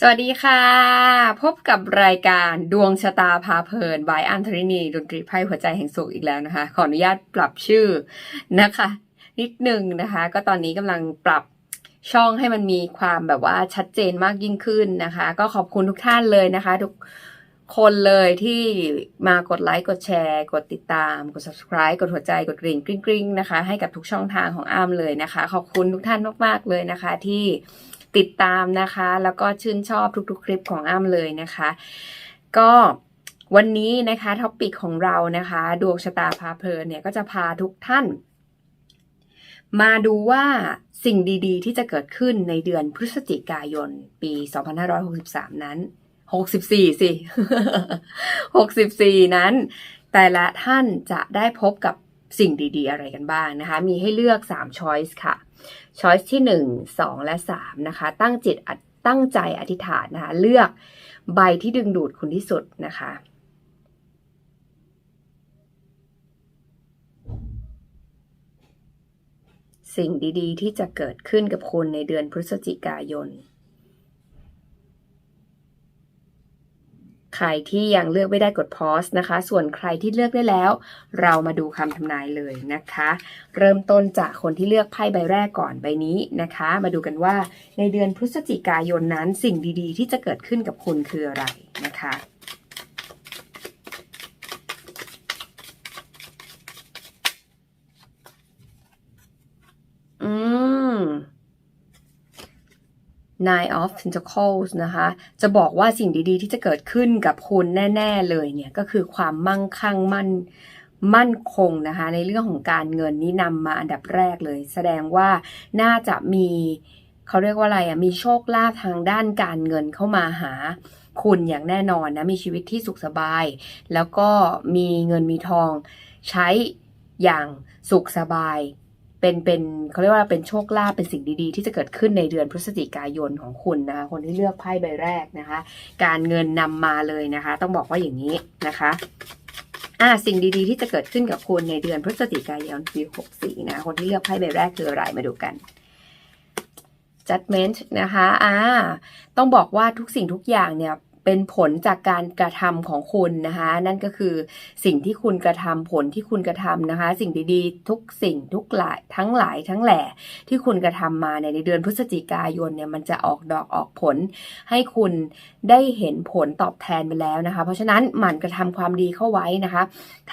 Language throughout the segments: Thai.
สวัสดีค่ะ พบกับรายการดวงชะตาพาเพลินบายอันทรินีดนตรีไพ่หัวใจแห่งสุขอีกแล้วนะคะ ขออนุญาตปรับชื่อนะคะ นิดหนึ่งนะคะ ก็ตอนนี้กำลังปรับช่องให้มันมีความแบบว่าชัดเจนมากยิ่งขึ้นนะคะ ก็ขอบคุณทุกท่านเลยนะคะ ทุกคนเลยที่มากดไลค์กดแชร์ กดติดตาม กด subscribe กดหัวใจกดกริ่งกริ๊งกริ๊งนะคะ ให้กับทุกช่องทางของอ้ามเลยนะคะ ขอบคุณทุกท่านมากๆเลยนะคะที่ ติดตามนะคะ แล้วก็ชื่นชอบทุกๆ คลิปของอ้ามเลยนะคะ ก็วันนี้นะคะท็อปิกของเรานะคะ ดวงชะตาพาเพลินเนี่ยก็จะพาทุกท่าน มาดูว่าสิ่งดีๆ ที่จะเกิดขึ้นในเดือนพฤศจิกายน ปี 2563 นั้น 64 สิ 64 นั้น แต่ละท่านจะได้พบกับสิ่งดีๆ อะไรกันบ้างนะคะ มีให้เลือก 3 choice ค่ะ ช้อยส์ที่ 1 2 และ 3 นะคะ ตั้งจิตตั้งใจอธิษฐานนะคะ เลือกใบที่ดึงดูดคุณที่สุดนะคะสิ่งดี ๆ ที่จะเกิดขึ้นกับคุณในเดือนพฤศจิกายน ใครที่ยังเลือกไม่ได้กดพอสนะคะ ส่วนใครที่เลือกได้แล้ว เรามาดูคำทำนายเลยนะคะ เริ่มต้นจากคนที่เลือกไพ่ใบแรกก่อนใบนี้นะคะ มาดูกันว่าในเดือนพฤศจิกายนนั้นสิ่งดีๆ ที่จะเกิดขึ้นกับคุณคืออะไรนะคะอืม Nine of Pentacles นะคะ จะบอกว่าสิ่งดีๆ ที่จะเกิดขึ้นกับคุณแน่ ๆ เลยเนี่ย ก็คือความมั่งคั่งมั่นมั่นคงนะคะ ในเรื่องของการเงินนี้นำมาอันดับแรกเลย แสดงว่าน่าจะมีเขาเรียกว่าอะไรอะมีโชคลาภทางด้านการเงินเข้ามาหาคุณอย่างแน่นอนนะ มีชีวิตที่สุขสบาย แล้วก็มีเงินมีทองใช้อย่างสุขสบาย เป็นเป็นเขาเรียกว่าเป็นโชคลาภเป็นสิ่งดีๆ ที่จะเกิดขึ้นในเดือนพฤศจิกายนของคุณนะคะคนที่เลือกไพ่ใบแรกนะคะ การเงินนำมาเลยนะคะ ต้องบอกว่าอย่างนี้นะคะอ่าสิ่งดีๆ ที่จะเกิดขึ้นกับคุณในเดือนพฤศจิกายนปี64นะคนที่เลือกไพ่ใบแรกคืออะไรมาดูกัน judgment นะคะอ่าต้องบอกว่าทุกสิ่งทุกอย่างเนี่ย เป็นผลจากการกระทำของคุณนะคะ นั่นก็คือสิ่งที่คุณกระทำผลที่คุณกระทำนะคะ สิ่งดีๆ ทุกสิ่งทุกหลายทั้งหลายทั้งแหล่ที่คุณกระทำมาในเดือนพฤศจิกายนเนี่ยมันจะออกดอกออกผล ให้คุณได้เห็นผลตอบแทนไปแล้วนะคะ เพราะฉะนั้นหมั่นกระทำความดีเข้าไว้นะคะ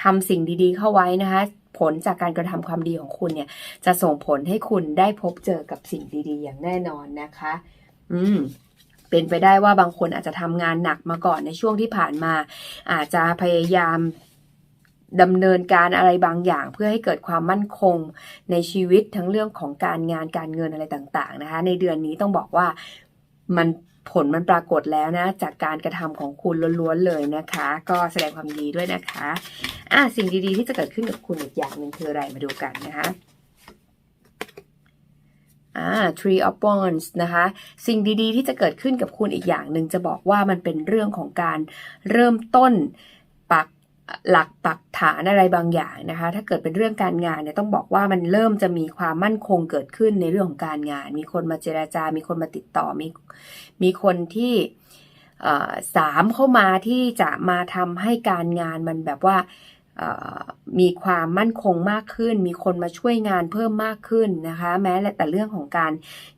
ทำสิ่งดีๆเข้าไว้นะคะผลจากการกระทำความดีของคุณเนี่ย จะส่งผลให้คุณได้พบเจอกับสิ่งดีๆ อย่างแน่นอนนะคะ อืม เป็นไปได้ว่าบางคนอาจจะทำงานหนักมาก่อนในช่วงที่ผ่านมา อาจจะพยายามดำเนินการอะไรบางอย่างเพื่อให้เกิดความมั่นคงในชีวิตทั้งเรื่องของการงานการเงินอะไรต่างๆนะคะ ในเดือนนี้ต้องบอกว่ามันผลมันปรากฏแล้วนะ จากการกระทำของคุณล้วนๆเลยนะคะ ก็แสดงความดีด้วยนะคะอะสิ่งดีๆที่จะเกิดขึ้นกับคุณอีกอย่างหนึ่งคืออะไรมาดูกันนะคะ อ่า Tree of Wands นะคะ สิ่งดีๆ ที่จะเกิดขึ้นกับคุณอีกอย่างหนึ่งจะบอกว่ามันเป็นเรื่องของการเริ่มต้นปักหลักปักฐานอะไรบางอย่างนะคะ ถ้าเกิดเป็นเรื่องการงานเนี่ยต้องบอกว่ามันเริ่มจะมีความมั่นคงเกิดขึ้นในเรื่องของการงาน มีคนมาเจราจา มีคนมาติดต่อ มีมีคนที่สามเข้ามาที่จะมาทำให้การงานมันแบบว่า มีความมั่นคงมากขึ้น มีคนมาช่วยงานเพิ่มมากขึ้นนะคะ แม้แต่เรื่องของการ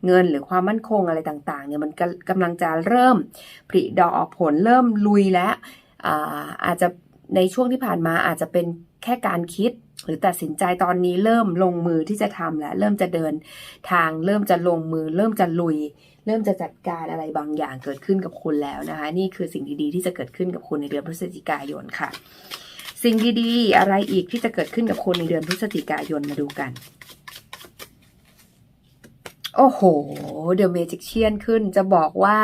เงินหรือความมั่นคงอะไรต่างๆเนี่ยมันกำลังจะเริ่มผลิดอกออกผลเริ่มลุยแล้วอาอาจจะในช่วงที่ผ่านมาอาจจะเป็นแค่การคิดหรือตัดสินใจตอนนี้เริ่มลงมือที่จะทำแล้วเริ่มจะเดินทาง เริ่มจะลงมือ เริ่มจะลุย เริ่มจะจัดการอะไรบางอย่างเกิดขึ้นกับคุณแล้วนะคะ นี่คือสิ่งดีๆที่จะเกิดขึ้นกับคุณในเดือนพฤศจิกายนค่ะ สิ่งดีๆ อะไรอีกที่จะเกิดขึ้นกับคนในเดือนพฤศจิกายนมาดูกัน โอ้โห เดอะเมจิกเชียนขึ้นจะบอกว่า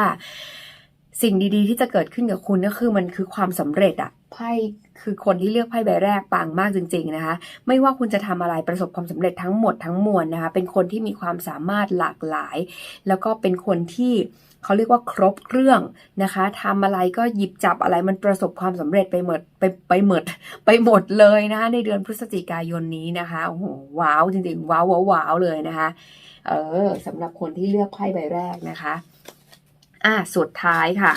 สิ่งดีๆ ที่จะเกิดขึ้นกับคุณก็คือมันคือความสำเร็จอะไพ่คือคนที่เลือกไพ่ใบแรกปังมากจริง ๆนะคะ ไม่ว่าคุณจะทำอะไรประสบความสำเร็จทั้งหมดทั้งมวลนะคะ เป็นคนที่มีความสามารถหลากหลาย แล้วก็เป็นคนที่ เขาเรียกว่าครบเครื่องนะคะทำอะไรก็หยิบจับอะไรมันประสบความสำเร็จไปหมดไปไปหมดไปหมดเลยนะคะในเดือนพฤศจิกายนนี้นะคะโอ้โหว้าวจริงๆว้าวว้าวว้าวเลยนะคะเออสำหรับคนที่เลือกไพ่ใบแรกนะคะอะสุดท้ายค่ะ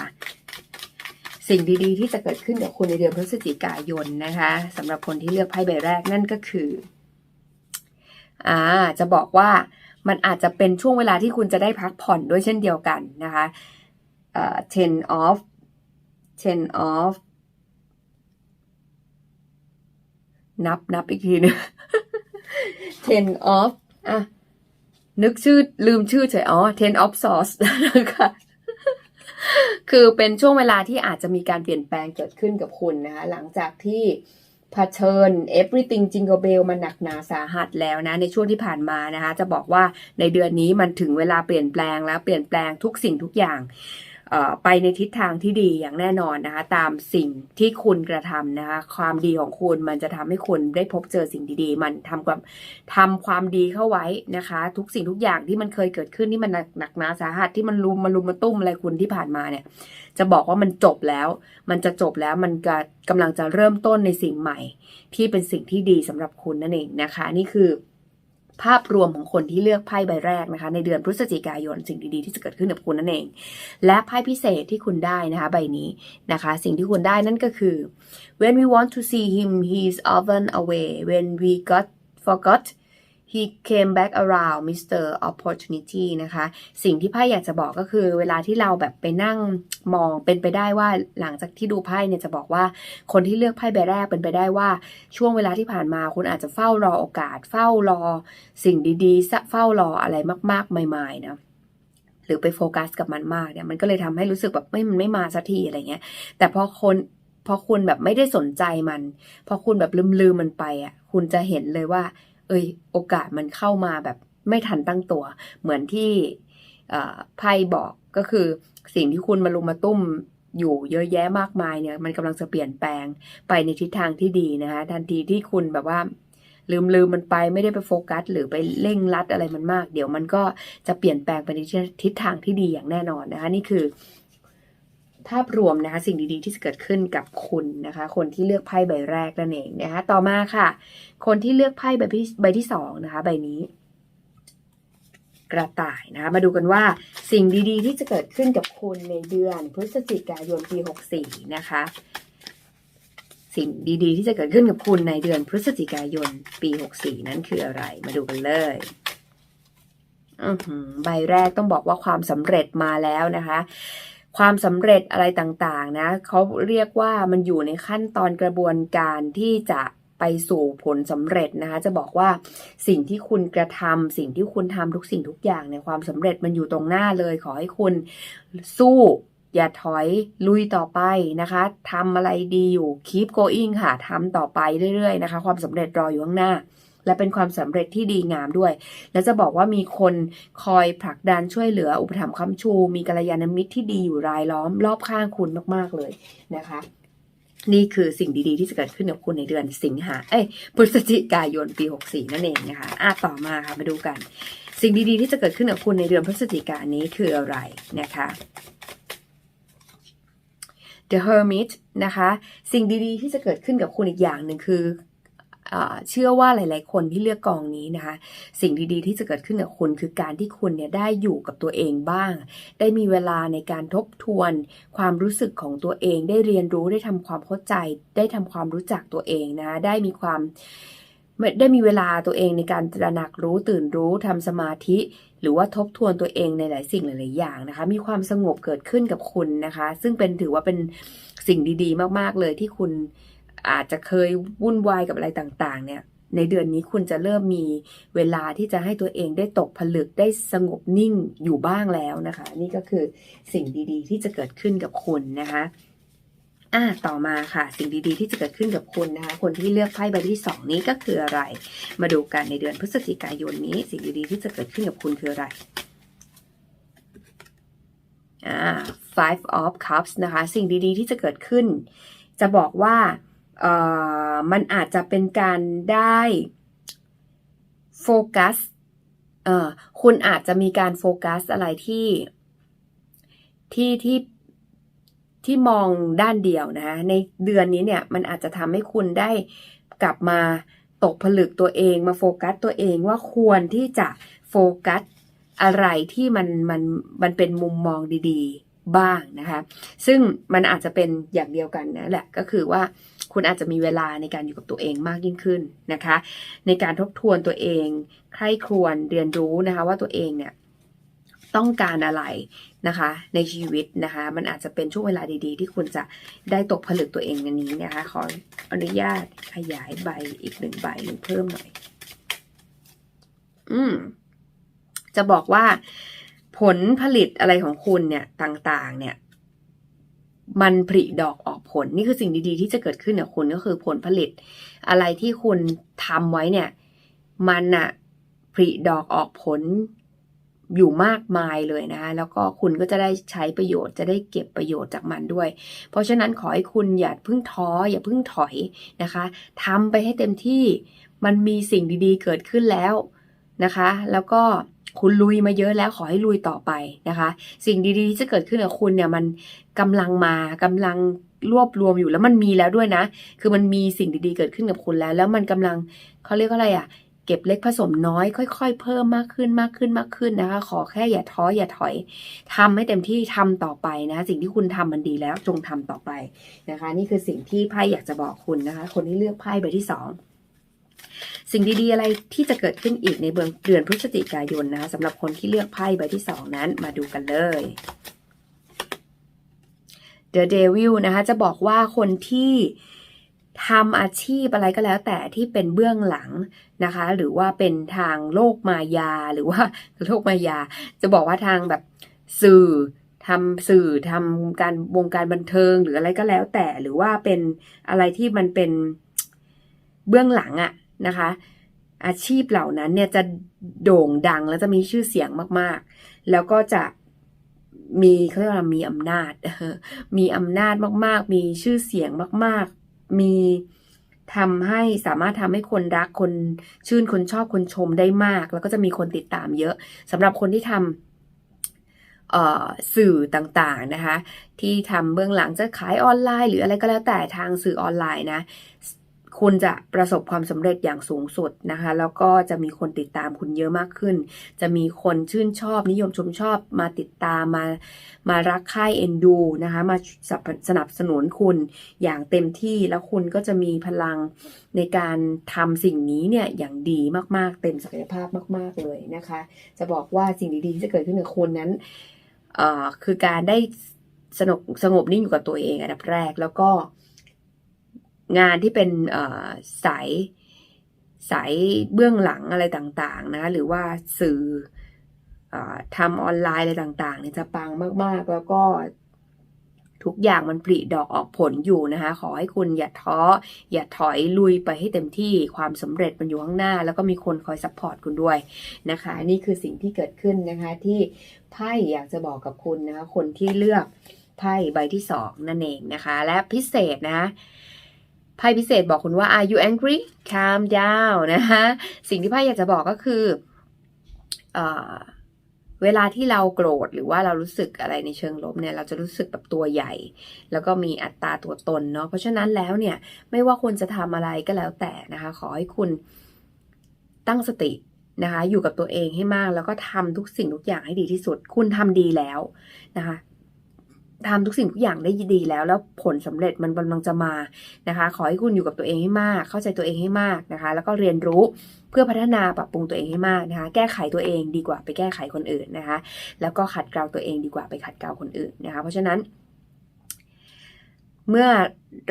สิ่งดีๆ ที่จะเกิดขึ้นกับคุณในเดือนพฤศจิกายนนะคะสำหรับคนที่เลือกไพ่ใบแรกนั่นก็คืออ่าจะบอกว่า มันอาจจะเป็นช่วงเวลาที่คุณจะได้พักผ่อนด้วยเช่นเดียวกันนะคะเอ่อ ten of ten of นับนับอีกทีหนึง ten of อะนึกชื่อลืมชื่อเฉยอ๋อ ten of swords นะคะคือเป็นช่วงเวลาที่อาจจะมีการเปลี่ยนแปลงเกิดขึ้นกับคุณนะคะหลังจากที่ เผชิญ everything jingle bell มันหนักหนาสาหัสแล้วนะ ในช่วงที่ผ่านมานะคะ จะบอกว่าในเดือนนี้มันถึงเวลาเปลี่ยนแปลงแล้วเปลี่ยนแปลงทุกสิ่งทุกอย่าง ไปในทิศทางที่ดีอย่างแน่นอนนะคะ ตามสิ่งที่คุณกระทำนะคะ ความดีของคุณมันจะทำให้คุณได้พบเจอสิ่งดีๆ มันทำความทำความดีเข้าไว้นะคะ ทุกสิ่งทุกอย่างที่มันเคยเกิดขึ้นที่มันหนักหนักนาสาหัสที่มันรุมมารุมมาตุ้มอะไรคุณที่ผ่านมาเนี่ย จะบอกว่ามันจบแล้ว มันจะจบแล้วมันกกำลังจะเริ่มต้นในสิ่งใหม่ ที่เป็นสิ่งที่ดีสำหรับคุณนั่นเองนะคะ นี่คือ ภาพรวมของคนที่เลือกไพ่ใบแรกนะคะ ในเดือนพฤศจิกายนสิ่งดีๆ ที่จะเกิดขึ้นกับคุณนั่นเอง และไพ่พิเศษที่คุณได้นะคะใบนี้นะคะ สิ่งที่คุณได้นั่นก็คือ when we want to see him he's often away when we got forgot he came back around Mr. Opportunity นะคะ สิ่งที่ไพ่อยากจะบอกก็คือ เวลาที่เราแบบไปนั่งมองเป็นไปได้ว่าหลังจากที่ดูไพ่เนี่ยจะบอกว่าคนที่เลือกไพ่ใบแรกเป็นไปได้ว่า ช่วงเวลาที่ผ่านมาคุณอาจจะเฝ้ารอโอกาส เฝ้ารอสิ่งดีๆ เฝ้ารออะไรมากๆใหม่ๆนะหรือไปโฟกัสกับมันมากเนี่ยมันก็เลยทำให้รู้สึกแบบไม่มันไม่มาสักทีอะไรเงี้ย แต่พอคนพอคุณแบบไม่ได้สนใจมัน พอคุณแบบลืมลืมๆมันไปอะ คุณจะเห็นเลยว่า เอ้ยโอกาสมันเข้ามาแบบไม่ทันตั้งตัว เหมือนที่ไพ่บอกก็คือสิ่งที่คุณมารุมมาตุ้มอยู่เยอะแยะมากมายเนี่ย มันกำลังจะเปลี่ยนแปลงไปในทิศทางที่ดีนะคะทันทีที่คุณแบบว่า ลืมลืมมันไปไม่ได้ไปโฟกัส หรือไปเร่งรัดอะไรมันมาก เดี๋ยวมันก็จะเปลี่ยนแปลงไปในทิศทางที่ดีอย่างแน่นอนนะคะ นี่คือ ภาพรวมนะคะสิ่งดีๆที่จะเกิดขึ้นกับคุณนะคะ คนที่เลือกไพ่ใบแรกนั่นเองนะคะต่อมาค่ะ คนที่เลือกไพ่ใบที่ใบที่สองนะคะ ใบนี้ กระต่ายนะคะมาดูกันว่าสิ่งดีๆ ที่จะเกิดขึ้นกับคุณในเดือน พฤศจิกายนปี 64 นะคะ สิ่งดีๆ ที่จะเกิดขึ้นกับคุณในเดือนพฤศจิกายนปี 64 นั้นคืออะไร มาดูกันเลยใบแรกต้องบอกว่าความสำเร็จมาแล้วนะคะ ความสำเร็จอะไรต่างๆนะเขาเรียกว่ามันอยู่ในขั้นตอนกระบวนการที่จะไปสู่ผลสำเร็จนะคะจะบอกว่าสิ่งที่คุณกระทำสิ่งที่คุณทำทุกสิ่งทุกอย่างในความสำเร็จมันอยู่ตรงหน้าเลย ขอให้คุณสู้อย่าถอยลุยต่อไปนะคะทำอะไรดีอยู่ keep going ค่ะทำต่อไปเรื่อยๆนะคะ ความสำเร็จรออยู่ข้างหน้า และเป็นความสำเร็จที่ดีงามด้วย และจะบอกว่ามีคนคอยผลักดันช่วยเหลืออุปถัมภ์ค้ำชู มีกัลยาณมิตรที่ดีอยู่รายล้อมรอบข้างคุณมาก ๆ เลยนะคะนี่คือสิ่งดีๆ ที่จะเกิดขึ้นกับคุณในเดือนสิงหา เอ้ย พฤศจิกายนปี 64 นั่นเองนะคะ อะ ต่อมาค่ะ มาดูกัน สิ่งดีๆ ที่จะเกิดขึ้นกับคุณในเดือนพฤศจิกายนนี้คืออะไรนะคะ The Hermit นะคะ สิ่งดีๆ ที่จะเกิดขึ้นกับคุณอีกอย่างหนึ่งคือ เชื่อว่าหลาย ๆ คนที่เลือกกองนี้นะคะ สิ่งดี ๆ ที่จะเกิดขึ้นกับคุณคือการที่คุณเนี่ยได้อยู่กับตัวเองบ้าง ได้มีเวลาในการทบทวน ความรู้สึกของตัวเอง ได้เรียนรู้ได้ทำความเข้าใจ ได้ทำความรู้จักตัวเองนะ ได้มีความได้มีเวลาตัวเองในการตระหนักรู้ตื่นรู้ทำสมาธิ หรือว่าทบทวนตัวเองในหลายสิ่งหลาย ๆ อย่างนะคะ มีความสงบเกิดขึ้นกับคุณนะคะ ซึ่งเป็นถือว่าเป็นสิ่งดี ๆ มาก ๆ เลยที่คุณ อาจจะเคยวุ่นวายกับอะไรต่างๆ เนี่ย ในเดือนนี้คุณจะเริ่มมีเวลาที่จะให้ตัวเองได้ตกผลึกได้สงบนิ่งอยู่บ้างแล้วนะคะ นี่ก็คือสิ่งดีๆ ที่จะเกิดขึ้นกับคุณนะคะอ่าต่อมาค่ะ สิ่งดีๆ ที่จะเกิดขึ้นกับคุณนะคะ คนที่เลือกไพ่ใบที่สองนี้ก็คืออะไร มาดูกันในเดือนพฤศจิกายนนี้ สิ่งดีๆ ที่จะเกิดขึ้นกับคุณคืออะไรอ่า five of cups นะคะ สิ่งดีๆ ที่จะเกิดขึ้น จะบอกว่า มันอาจจะเป็นการได้โฟกัสคุณอาจจะมีการโฟกัสอะไรที่ที่ที่ที่มองด้านเดียวนะ ในเดือนนี้เนี่ยมันอาจจะทำให้คุณได้กลับมาตกผลึกตัวเองมาโฟกัสตัวเองว่าควรที่จะโฟกัสอะไรที่มันมันมันเป็นมุมมองดี ๆ บ้างนะคะ ซึ่งมันอาจจะเป็นอย่างเดียวกันนะแหละก็คือว่า คุณอาจจะมีเวลาในการอยู่กับตัวเองมากยิ่งขึ้นนะคะ ในการทบทวนตัวเองใคร่ครวญเรียนรู้นะคะว่าตัวเองเนี่ยต้องการอะไรนะคะ ในชีวิตนะคะ มันอาจจะเป็นช่วงเวลาดีๆ ที่คุณจะได้ตกผลึกตัวเองในนี้นะคะ ขออนุญาตขยายใบอีกหนึ่งใบหนึ่งเพิ่มหน่อย อืม จะบอกว่า ผลผลิตอะไรของคุณเนี่ยต่าง ๆ เนี่ย มันผลิดอกออกผล นี่คือสิ่งดีๆ ที่จะเกิดขึ้นกับคุณก็คือผลผลิต อะไรที่คุณทำไว้เนี่ย มันอะผลิดอกออกผลอยู่มากมายเลยนะคะแล้วก็คุณก็จะได้ใช้ประโยชน์จะได้เก็บประโยชน์จากมันด้วย เพราะฉะนั้นขอให้คุณอย่าเพิ่งท้ออย่าเพิ่งถอยนะคะทำไปให้เต็มที่มันมีสิ่งดีๆ เกิดขึ้นแล้ว นะคะ แล้วก็คุณลุยมาเยอะแล้วขอให้ลุยต่อไปนะคะ สิ่งดีๆที่จะเกิดขึ้นกับคุณเนี่ยมันกำลังมากำลังรวบรวมอยู่แล้วมันมีแล้วด้วยนะ คือมันมีสิ่งดีๆเกิดขึ้นกับคุณแล้ว แล้วมันกำลังเขาเรียกว่าอะไรอะ่ะ เก็บเล็กผสมน้อย ค่อย ๆ เพิ่มมากขึ้นมากขึ้นมากขึ้นนะคะ ขอแค่อย่าท้ออย่าถอยทำให้เต็มที่ทำต่อไปนะ สิ่งที่คุณทำมันดีแล้วจงทำต่อไปนะคะ นี่คือสิ่งที่ไพ่อยากจะบอกคุณนะคะ คนที่เลือกไพ่ใบที่สอง สิ่งดีๆอะไรที่จะเกิดขึ้นอีกในเดือนพฤศจิกายนนะสำหรับคนที่เลือกไพ่ใบที่สองนั้นมาดูกันเลย The Devil นะคะจะบอกว่าคนที่ทำอาชีพอะไรก็แล้วแต่ที่เป็นเบื้องหลังนะคะ หรือว่าเป็นทางโลกมายาหรือว่าโลกมายา จะบอกว่าทางแบบสื่อทำสื่อทำการวงการบันเทิงหรืออะไรก็แล้วแต่หรือว่าเป็นอะไรที่มันเป็นเบื้องหลังอะ นะคะ อาชีพเหล่านั้นเนี่ยจะโด่งดังและจะมีชื่อเสียงมากๆ แล้วก็จะมีเขาเรียกว่ามีอำนาจ มีอำนาจมากๆ มีชื่อเสียงมาก ๆ มีทำให้สามารถทำให้คนรักคนชื่นคนชอบคนชมได้มาก แล้วก็จะมีคนติดตามเยอะสำหรับคนที่ทำสื่อต่างๆนะคะ ที่ทำเบื้องหลังจะขายออนไลน์ หรืออะไรก็แล้วแต่ทางสื่อออนไลน์นะ คุณจะประสบความสำเร็จอย่างสูงสุดนะคะ แล้วก็จะมีคนติดตามคุณเยอะมากขึ้น จะมีคนชื่นชอบนิยมชมชอบมาติดตามมามารักใคร่เอ็นดูนะคะ มาสนับสนุนคุณอย่างเต็มที่แล้วคุณก็จะมีพลังในการทำสิ่งนี้เนี่ยอย่างดีมากๆ เต็มศักยภาพมาก ๆ เลยนะคะ จะบอกว่าสิ่งดีๆที่จะเกิดขึ้นกับคุณนั้นเอ่อคือการได้สงบสงบนิ่งอยู่กับตัวเองอันดับแรกแล้วก็ งานที่เป็นสายสายเบื้องหลังอะไรต่างๆนะหรือว่าสื่ออทำออนไลน์อะไรต่างๆเนี่ยจะปังมากๆ แล้วก็ทุกอย่างมันผลิดอกออกผลอยู่นะคะ ขอให้คุณอย่าท้อ อย่าถอยลุยไปให้เต็มที่ความสำเร็จมันอยู่ข้างหน้า แล้วก็มีคนคอยซัพพอร์ตคุณด้วยนะคะ นี่คือสิ่งที่เกิดขึ้นนะคะที่ไพ่อยากจะบอกกับคุณนะคะคนที่เลือกไพ่ใบที่สองนั่นเองนะคะ และพิเศษนะ ไพ่พิเศษบอกคุณว่า are you angry calm down นะคะสิ่งที่ไพ่อยากจะบอกก็คือเอเวลาที่เราโกรธหรือว่าเรารู้สึกอะไรในเชิงลบเนี่ย เราจะรู้สึกแบบตัวใหญ่ แล้วก็มีอัตราตัวตนเนาะเพราะฉะนั้นแล้วเนี่ย ไม่ว่าคุณจะทำอะไรก็แล้วแต่นะคะ ขอให้คุณตั้งสตินะคะ อยู่กับตัวเองให้มาก แล้วก็ทำทุกสิ่งทุกอย่างให้ดีที่สุด คุณทำดีแล้วนะคะ ทำทุกสิ่งทุกอย่างได้ดีแล้ว แล้วผลสำเร็จมันกำลังจะมานะคะ ขอให้คุณอยู่กับตัวเองให้มาก เข้าใจตัวเองให้มากนะคะ แล้วก็เรียนรู้เพื่อพัฒนาปรับปรุงตัวเองให้มากนะคะ แก้ไขตัวเองดีกว่าไปแก้ไขคนอื่นนะคะ แล้วก็ขัดเกลาตัวเองดีกว่าไปขัดเกลาคนอื่นนะคะ เพราะฉะนั้น เมื่อ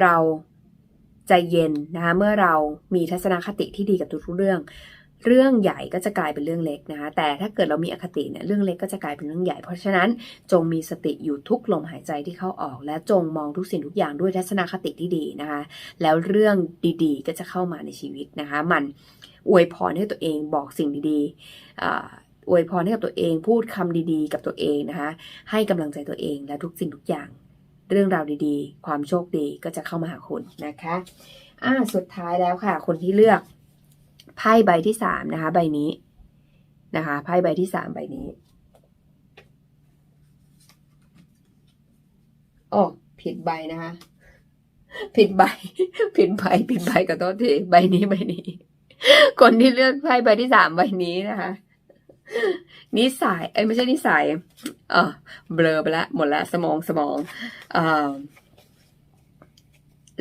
เราใจเย็นนะคะ เมื่อเรามีทัศนคติที่ดีกับทุกๆเรื่อง เรื่องใหญ่ก็จะกลายเป็นเรื่องเล็กนะคะ แต่ถ้าเกิดเรามีอคติเนี่ยเรื่องเล็กก็จะกลายเป็นเรื่องใหญ่ เพราะฉะนั้นจงมีสติอยู่ทุกลมหายใจที่เข้าออก และจงมองทุกสิ่งทุกอย่างด้วยทัศนคติที่ดีนะคะ แล้วเรื่องดีๆ ก็จะเข้ามาในชีวิตนะคะ มันอวยพรให้ตัวเองบอกสิ่งดีๆอวยพรให้กับตัวเองพูดคำดีๆ กับตัวเองนะคะ ให้กำลังใจตัวเองและทุกสิ่งทุกอย่าง เรื่องราวดีๆ ความโชคดีก็จะเข้ามาหาคุณนะคะอ่าสุดท้ายแล้วค่ะ คนที่เลือก ไพ่ใบที่สามนะคะ ใบนี้นะคะไพ่ใบที่สามใบนี้โอ้ผิดใบนะคะ ผิดใบ ผิดใบ ผิดใบกับโทษทีใบนี้ใบนี้ คนที่เลือกไพ่ใบที่สามใบนี้นะคะนิสัยเอ้ยไม่ใช่นิสัยเออเบลอไปล้วหมดล้วสมองสมอง เอ่อ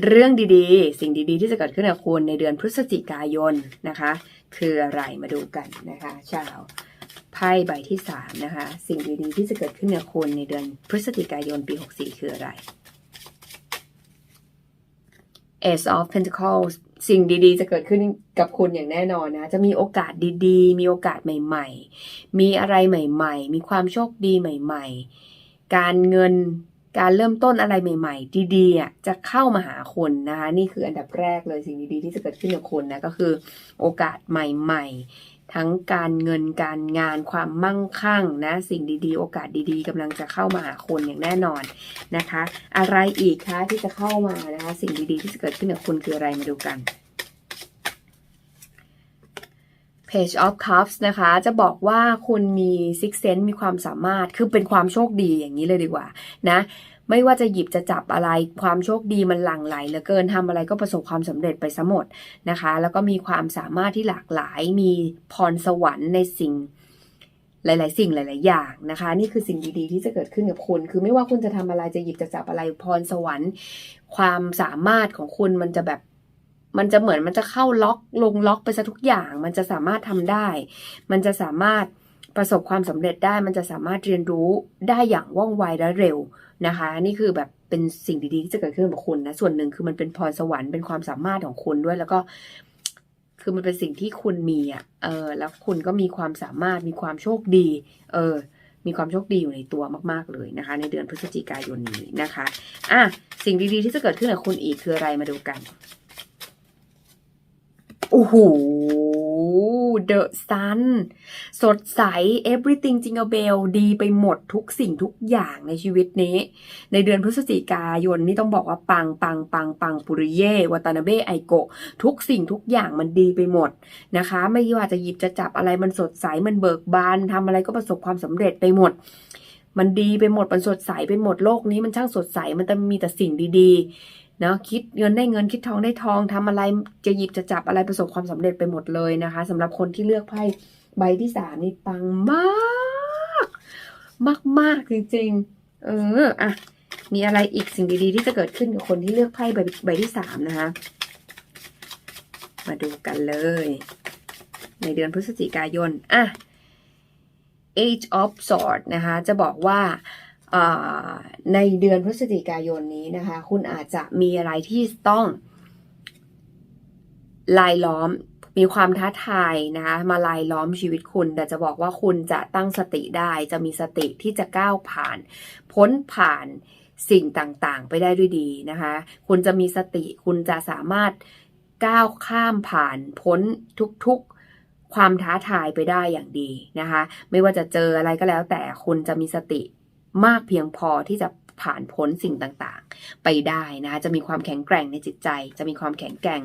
เรื่องดีๆ สิ่งดีๆ ที่จะเกิดขึ้นกับคุณในเดือนพฤศจิกายนนะคะ คืออะไรมาดูกันนะคะชาวไพ่ใบที่สามนะคะ สิ่งดีๆ ที่จะเกิดขึ้นกับคุณในเดือนพฤศจิกายนปีหกสี่คืออะไร Ace of Pentacles สิ่งดีๆ จะเกิดขึ้นกับคุณอย่างแน่นอนนะ จะมีโอกาสดีๆ มีโอกาสใหม่ ๆ มีอะไรใหม่ ๆ มีความโชคดีใหม่ ๆ การเงิน การเริ่มต้นอะไรใหม่ๆ ดีๆจะเข้ามาหาคุณนะคะนี่คืออันดับแรกเลยสิ่งดีๆที่จะเกิดขึ้นกับคุณนะก็คือโอกาสใหม่ๆ ทั้งการเงินการงานความมั่งคั่งนะสิ่งดีๆ โอกาสดีๆกำลังจะเข้ามาหาคุณอย่างแน่นอนนะคะ อะไรอีกคะที่จะเข้ามานะคะสิ่งดีๆที่จะเกิดขึ้นกับคุณคืออะไรมาดูกัน Page of Cups นะคะ จะบอกว่าคุณมี Six Sense มีความสามารถ คือเป็นความโชคดีอย่างนี้เลยดีกว่านะ ไม่ว่าจะหยิบจะจับอะไร ความโชคดีมันหลั่งไหลเหลือเกินทำอะไรก็ประสบความสำเร็จไปซะหมดนะคะ แล้วก็มีความสามารถที่หลากหลาย มีพรสวรรค์ในสิ่งหลาย ๆ สิ่งหลาย ๆ อย่างนะคะ นี่คือสิ่งดี ๆ ที่จะเกิดขึ้นกับคุณ คือไม่ว่าคุณจะทำอะไรจะหยิบจะจับอะไรพรสวรรค์ ความสามารถของคุณมันจะแบบ มันจะเหมือนมันจะเข้าล็อกลงล็อกไปซะทุกอย่าง มันจะสามารถทำได้ มันจะสามารถประสบความสำเร็จได้ มันจะสามารถเรียนรู้ได้อย่างว่องไวและเร็วนะคะ นี่คือแบบเป็นสิ่งดีๆที่จะเกิดขึ้นกับคุณนะ ส่วนหนึ่งคือมันเป็นพรสวรรค์เป็นความสามารถของคุณด้วย แล้วก็ คือมันเป็นสิ่งที่คุณมีอะ เออ แล้วคุณก็มีความสามารถ มีความโชคดี เออ มีความโชคดีอยู่ในตัวมากๆเลยนะคะ ในเดือนพฤศจิกายนนี้นะคะ อะ สิ่งดีๆที่จะเกิดขึ้นกับคุณอีกคืออะไรมาดูกัน โอ้โห The Sun สดใส everything jingle bell ดีไปหมดทุกสิ่งทุกอย่างในชีวิตนี้ ในเดือนพฤศจิกายนนี่ต้องบอกว่าปังปังปังปังปุริเย่วาตานาเบะไอโกะทุกสิ่งทุกอย่างมันดีไปหมดนะคะ ไม่ว่าจะหยิบจะจับอะไรมันสดใสมันเบิกบานทำอะไรก็ประสบความสำเร็จไปหมดมันดีไปหมด มันสดใสไปหมดโลกนี้มันช่างสดใส มันจะมีแต่สิ่งดีๆ เนาะคิดเงินได้เงินคิดทองได้ทองทำอะไรจะหยิบจะจับอะไรประสบความสำเร็จไปหมดเลยนะคะสำหรับคนที่เลือกไพ่ใบที่สามนี่ปังมากมากมากจริง ๆ เอออะมีอะไรอีกสิ่งดีๆ ที่จะเกิดขึ้นกับคนที่เลือกไพ่ใบใบที่สามนะคะ มาดูกันเลย ในเดือนพฤศจิกายนอะ Age of sword นะคะ จะบอกว่า ในเดือนพฤศจิกายนนี้นะคะ คุณอาจจะมีอะไรที่ต้องลายล้อมมีความท้าทายนะคะมาลายล้อมชีวิตคุณ แต่จะบอกว่าคุณจะตั้งสติได้ จะมีสติที่จะก้าวผ่าน พ้นผ่านสิ่งต่างๆ ไปได้ด้วยดีนะคะ คุณจะมีสติคุณจะสามารถก้าวข้ามผ่านพ้นทุกๆความท้าทายไปได้อย่างดีนะคะ ไม่ว่าจะเจออะไรก็แล้วแต่คุณจะมีสติ มากเพียงพอที่จะผ่านพ้นสิ่งต่างๆ ไปได้นะคะจะมีความแข็งแกร่งในจิตใจ จะมีความแข็งแกร่ง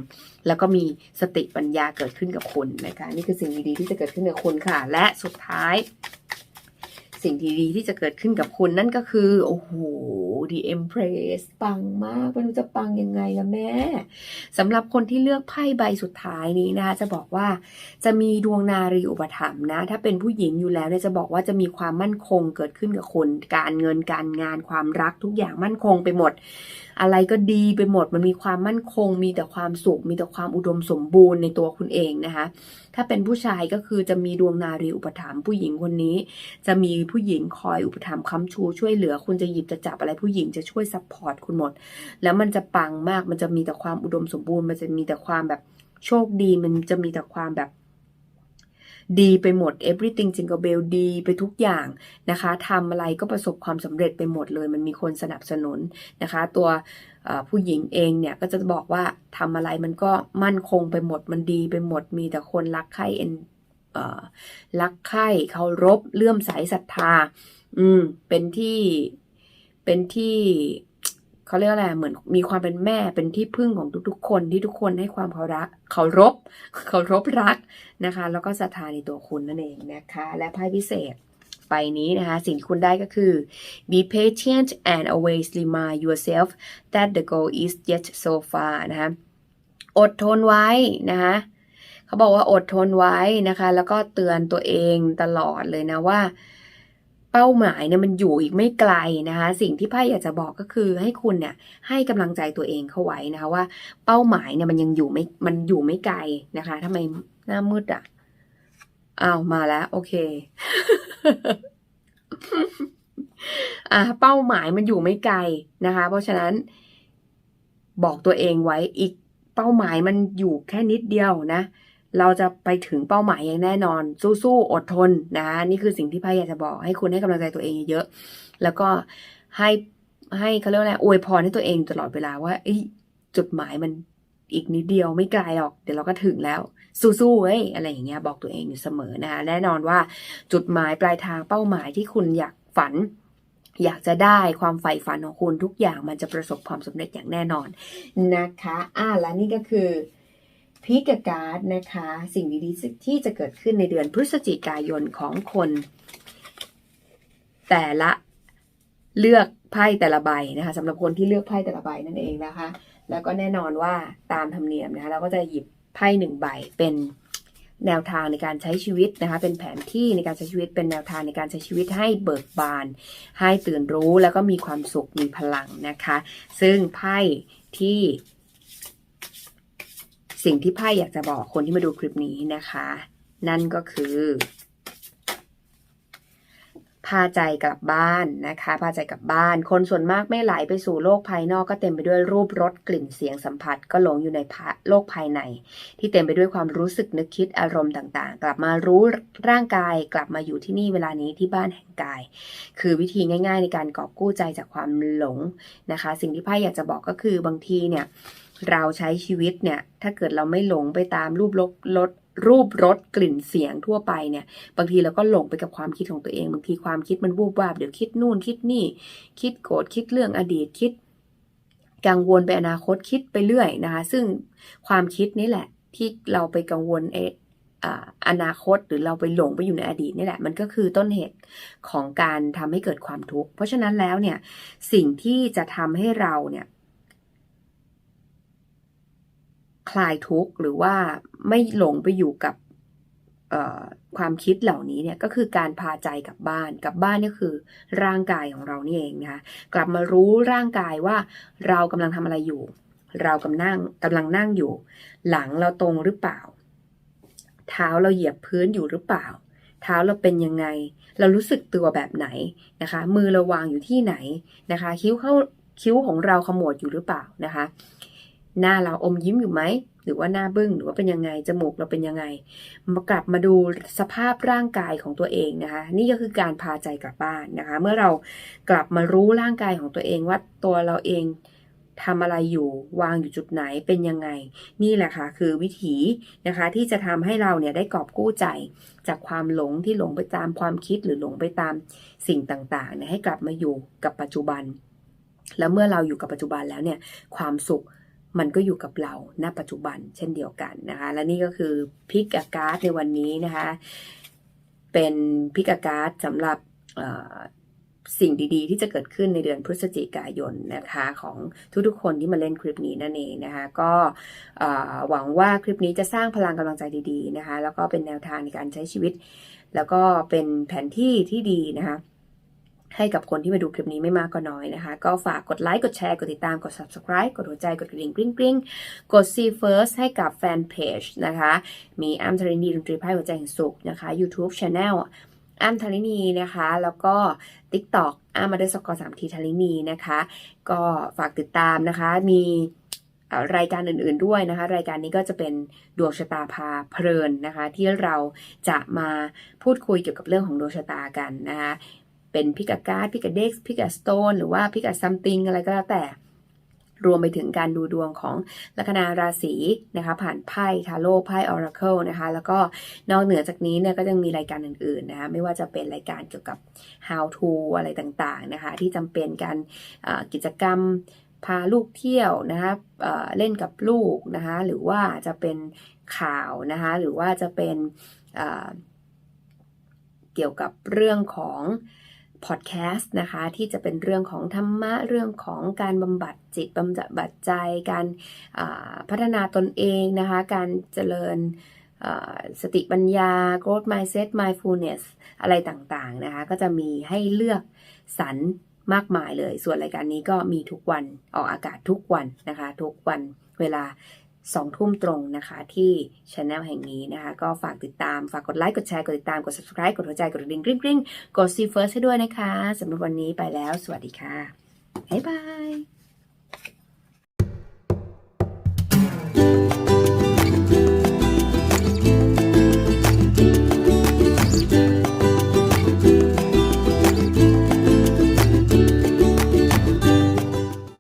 แล้วก็มีสติปัญญาเกิดขึ้นกับคุณนะคะนี่คือสิ่งดีๆที่จะเกิดขึ้นกับคุณค่ะ และสุดท้าย สิ่งดีๆที่จะเกิดขึ้นกับคุณนั่นก็คือ โอ้โห The Empress ปังมากไม่รู้จะปังยังไงละแม่สำหรับคนที่เลือกไพ่ใบสุดท้ายนี้นะคะจะบอกว่าจะมีดวงนารีอุปถัมภ์นะ ถ้าเป็นผู้หญิงอยู่แล้วเนี่ยจะบอกว่าจะมีความมั่นคงเกิดขึ้นกับคน การเงินการงานความรักทุกอย่างมั่นคงไปหมด อะไรก็ดีไปหมดมันมีความมั่นคง มีแต่ความสุข มีแต่ความอุดมสมบูรณ์ในตัวคุณเองนะคะ ถ้าเป็นผู้ชายก็คือจะมีดวงนารีอุปถัมภ์ผู้หญิงคนนี้ จะมีผู้หญิงคอยอุปถัมภ์ค้ำชูช่วยเหลือ คุณจะหยิบจะจับอะไรผู้หญิงจะช่วยซัพพอร์ตคุณหมด แล้วมันจะปังมากมันจะมีแต่ความอุดมสมบูรณ์ มันจะมีแต่ความแบบโชคดีมันจะมีแต่ความแบบ ดีไปหมด everything jingle bell ดีไปทุกอย่างนะคะทำอะไรก็ประสบความสำเร็จไปหมดเลย มันมีคนสนับสนุนนะคะ ตัวผู้หญิงเองเนี่ยก็จะบอกว่าทำอะไรมันก็มั่นคงไปหมด มันดีไปหมด มีแต่คนรักใครเอ็นรักใคร่เคารพเลื่อมใสศรัทธา อืม เป็นที่เป็นที่ เขาเรียกอะไรเหมือนมีความเป็นแม่เป็นที่พึ่งของทุกๆ คนที่ทุกคนให้ความเคารพเคารพเคารพรักนะคะ แล้วก็ศรัทธาในตัวคุณนั่นเองนะคะ และไพ่พิเศษไปนี้นะคะ สิ่งที่คุณได้ก็คือ be patient and always remind yourself that the goal is yet so far นะคะอดทนไว้นะคะเขาบอกว่าอดทนไว้นะคะ แล้วก็เตือนตัวเองตลอดเลยนะว่า เป้าหมายเนี่ยมันอยู่อีกไม่ไกลนะคะ สิ่งที่ไพ่อยากจะบอกก็คือให้คุณเนี่ยให้กำลังใจตัวเองเข้าไว้นะคะว่าเป้าหมายเนี่ยมันยังอยู่ไม่มันอยู่ไม่ไกลนะคะทำไมหน้ามืดอะอ้าวมาแล้ว โอเคอ่าเป้าหมายมันอยู่ไม่ไกลนะคะ เพราะฉะนั้นบอกตัวเองไว้อีกเป้าหมายมันอยู่แค่นิดเดียวนะ เราจะไปถึงเป้าหมายอย่างแน่นอน สู้ๆอดทนนะ นี่คือสิ่งที่พ่อยากจะบอก ให้คุณให้กำลังใจตัวเองเยอะๆแล้วก็ให้ให้เขาเรียกว่าอะไรอวยพรให้ตัวเองตลอดเวลาว่าอจุดหมายมันอีกนิดเดียวไม่ไกลหรอก เดี๋ยวเราก็ถึงแล้ว สู้ๆเว้ยอะไรอย่างเงี้ยบอกตัวเองอยู่เสมอนะคะแน่นอนว่าจุดหมายปลายทางเป้าหมายที่คุณอยากฝัน อยากจะได้ความใฝ่ฝันของคุณทุกอย่างมันจะประสบความสำเร็จอย่างแน่นอนนะคะ อ่าและนี่ก็คือ พิกการ์ดนะคะ สิ่งดีๆที่จะเกิดขึ้นในเดือนพฤศจิกายนของคน แต่ละเลือกไพ่แต่ละใบนะคะสำหรับคนที่เลือกไพ่แต่ละใบนั่นเองนะคะ แล้วก็แน่นอนว่าตามธรรมเนียมนะคะเราก็จะหยิบไพ่หนึ่งใบเป็นแนวทางในการใช้ชีวิตนะคะเป็นแผนที่ในการใช้ชีวิตเป็นแนวทางในการใช้ชีวิตให้เบิกบาน ให้ตื่นรู้แล้วก็มีความสุขมีพลังนะคะ ซึ่งไพ่ที่ สิ่งที่ไพ่อยากจะบอกคนที่มาดูคลิปนี้นะคะ นั่นก็คือ พาใจกลับบ้านนะคะ พาใจกลับบ้าน คนส่วนมากไม่ไหลไปสู่โลกภายนอกก็เต็มไปด้วยรูปรสกลิ่นเสียงสัมผัส ก็หลงอยู่ในโลกภายใน ที่เต็มไปด้วยความรู้สึกนึกคิดอารมณ์ต่างๆ กลับมารู้ร่างกายกลับมาอยู่ที่นี่เวลานี้ที่บ้านแห่งกาย คือวิธีง่าย ๆ ในการกอบกู้ใจจากความหลงนะคะ สิ่งที่ไพ่อยากจะบอกก็คือบางทีเนี่ย เราใช้ชีวิตเนี่ย ถ้าเกิดเราไม่หลงไปตามรูปรสรสรูปรสกลิ่นเสียงทั่วไปเนี่ย บางทีเราก็หลงไปกับความคิดของตัวเอง บางทีความคิดมันวูบวาบเดี๋ยวคิดนู่นคิดนี่ คิดโกรธคิดเรื่องอดีตคิด กังวลไปอนาคตคิดไปเรื่อยนะคะ ซึ่งความคิดนี่แหละ ที่เราไปกังวลเอออนาคตหรือเราไปหลงไปอยู่ในอดีตนี่แหละ มันก็คือต้นเหตุของการทำให้เกิดความทุกข์เพราะฉะนั้นแล้วเนี่ยสิ่งที่จะทำให้เราเนี่ย คลายทุกข์หรือว่าไม่หลงไปอยู่กับความคิดเหล่านี้เนี่ยก็คือการพาใจกลับบ้านกลับบ้านนี่คือร่างกายของเรานี่เองนะคะกลับมารู้ร่างกายว่าเรากำลังทำอะไรอยู่ เรากำลังนั่งกำลังนั่งอยู่ หลังเราตรงหรือเปล่า เท้าเราเหยียบพื้นอยู่หรือเปล่า เท้าเราเป็นยังไง เรารู้สึกตัวแบบไหนนะคะ มือเราวางอยู่ที่ไหนนะคะ คิ้วเข้าคิ้วของเราขมวดอยู่หรือเปล่านะคะ หน้าเราอมยิ้มอยู่ไหม หรือว่าหน้าบึ้งหรือว่าเป็นยังไง จมูกเราเป็นยังไง มากลับมาดูสภาพร่างกายของตัวเองนะคะ นี่ก็คือการพาใจกลับบ้านนะคะ เมื่อเรากลับมารู้ร่างกายของตัวเองว่าตัวเราเองทำอะไรอยู่วางอยู่จุดไหนเป็นยังไง นี่แหละค่ะคือวิถีนะคะ ที่จะทำให้เราเนี่ยได้กอบกู้ใจจากความหลงที่หลงไปตามความคิดหรือหลงไปตามสิ่งต่างๆเนี่ยให้กลับมาอยู่กับปัจจุบัน แล้วเมื่อเราอยู่กับปัจจุบันแล้วเนี่ยความสุข มันก็อยู่กับเราณปัจจุบันเช่นเดียวกันนะคะ และนี่ก็คือพิกอาการ์ดในวันนี้นะคะ เป็นพิกอาการ์ดสำหรับสิ่งดีๆ ที่จะเกิดขึ้นในเดือนพฤศจิกายนนะคะของทุกๆคนที่มาเล่นคลิปนี้นั่นเองนะคะ ก็หวังว่าคลิปนี้จะสร้างพลังกำลังใจดีๆนะคะ แล้วก็เป็นแนวทางในการใช้ชีวิต แล้วก็เป็นแผนที่ที่ดีนะคะ ให้กับคนที่มาดูคลิปนี้ไม่มากก็น้อยนะคะ ก็ฝากกดไลค์ กดแชร์ กดติดตาม กด subscribe กดหัวใจ กดกระดิ่งกริ๊งกริ๊งกด see first ให้กับแฟนเพจนะคะ มีอ้ำธรินีดนตรีไพ่หัวใจแห่งสุขนะคะ YouTube Channel อ้ำธรินีนะคะ แล้วก็ TikTok อ้ำมาเดอร์สกอร์สามทีธรินีนะคะ ก็ฝากติดตามนะคะ มีรายการอื่นๆด้วยนะคะ รายการนี้ก็จะเป็นดวงชะตาพาเพลินนะคะ ที่เราจะมาพูดคุยเกี่ยวกับเรื่องของดวงชะตากันนะคะ เป็นพิกาการ์ดพิกาเด็กพิกาสโตนหรือว่าพิกาซัมติงอะไรก็แล้วแต่ รวมไปถึงการดูดวงของลัคนาราศีนะคะ ผ่านไพ่ทาโร่ไพ่ออราเคิลนะคะ แล้วก็นอกเหนือจากนี้เนี่ยก็ยังมีรายการอื่นๆนะคะไม่ว่าจะเป็นรายการเกี่ยวกับ how to อะไรต่างๆนะคะ ที่จำเป็นการกิจกรรมพาลูกเที่ยวนะคะเเล่นกับลูกนะคะ หรือว่าจะเป็นข่าวนะคะ หรือว่าจะเป็นเเกี่ยวกับเรื่องของ พอดแคสต์นะคะ ที่จะเป็นเรื่องของธรรมะเรื่องของการบำบัดจิตบำบัดใจ การพัฒนาตนเองนะคะ การเจริญสติปัญญา growth mindset mindfulness อะไรต่างๆนะคะ ก็จะมีให้เลือกสรรมากมายเลย ส่วนรายการนี้ก็มีทุกวันออกอากาศทุกวันนะคะ ทุกวันเวลา สองทุ่มตรงนะคะที่ช anel แห่งนี้นะคะ ก็ฝากติดตาม ฝากกดไลค์ กดแชร์ กดติดตาม กด subscribe กดหัวใจ กดกระดิ่งกริ๊งกริ๊งกด see first ให้ด้วยนะคะสำหรับวันนี้ไปแล้ว สวัสดีค่ะ บ๊ายบาย